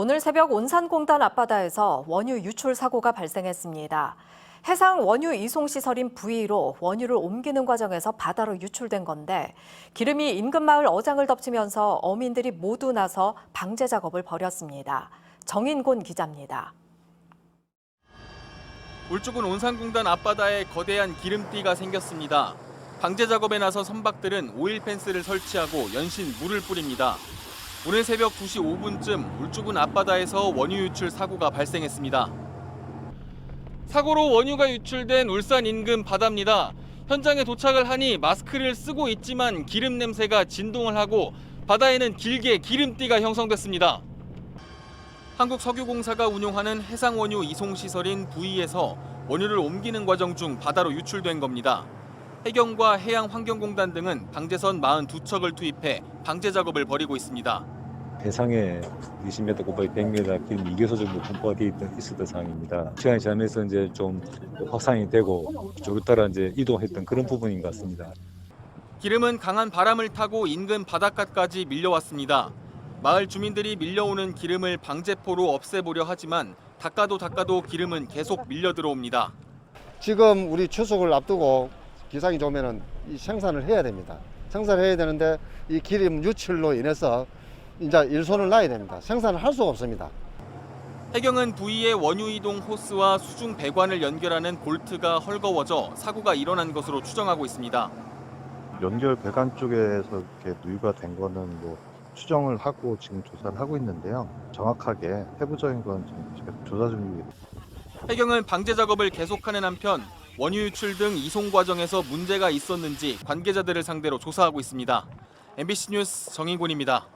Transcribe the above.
오늘 새벽 온산공단 앞바다에서 원유 유출 사고가 발생했습니다. 해상 원유 이송 시설인 부위로 원유를 옮기는 과정에서 바다로 유출된 건데 기름이 인근 마을 어장을 덮치면서 어민들이 모두 나서 방제 작업을 벌였습니다. 정인곤 기자입니다. 울주군 온산공단 앞바다에 거대한 기름띠가 생겼습니다. 방제 작업에 나선 선박들은 오일 펜스를 설치하고 연신 물을 뿌립니다. 오늘 새벽 2시 5분쯤 울주군 앞바다에서 원유 유출 사고가 발생했습니다. 사고로 원유가 유출된 울산 인근 바다입니다. 현장에 도착을 하니 마스크를 쓰고 있지만 기름 냄새가 진동을 하고 바다에는 길게 기름띠가 형성됐습니다. 한국석유공사가 운용하는 해상원유 이송시설인 부위에서 원유를 옮기는 과정 중 바다로 유출된 겁니다. 해경과 해양환경공단 등은 방제선 42척을 투입해 방제 작업을 벌이고 있습니다. 해상에 20m 곱하기 100m 긴 2개소 정도 분포가 되어 있었던 상황입니다. 시간이 지나면서 이제 좀 확산이 되고 저를 따라 이제 이동했던 그런 부분인 것 같습니다. 기름은 강한 바람을 타고 인근 바닷가까지 밀려왔습니다. 마을 주민들이 밀려오는 기름을 방제포로 없애보려 하지만 닦아도 닦아도 기름은 계속 밀려 들어옵니다. 지금 우리 추석을 앞두고 기상이 좋으면은 이 생산을 해야 됩니다. 생산을 해야 되는데 이 기름 유출로 인해서 이제 일손을 놔야 됩니다. 생산을 할 수가 없습니다. 해경은 부위의 원유 이동 호스와 수중 배관을 연결하는 볼트가 헐거워져 사고가 일어난 것으로 추정하고 있습니다. 연결 배관 쪽에서 이렇게 누유가 된 거는 뭐 추정을 하고 지금 조사를 하고 있는데요. 정확하게 세부적인 건 지금 제가 조사 중입니다. 해경은 방제 작업을 계속하는 한편 원유 유출 등 이송 과정에서 문제가 있었는지 관계자들을 상대로 조사하고 있습니다. MBC 뉴스 정인곤입니다.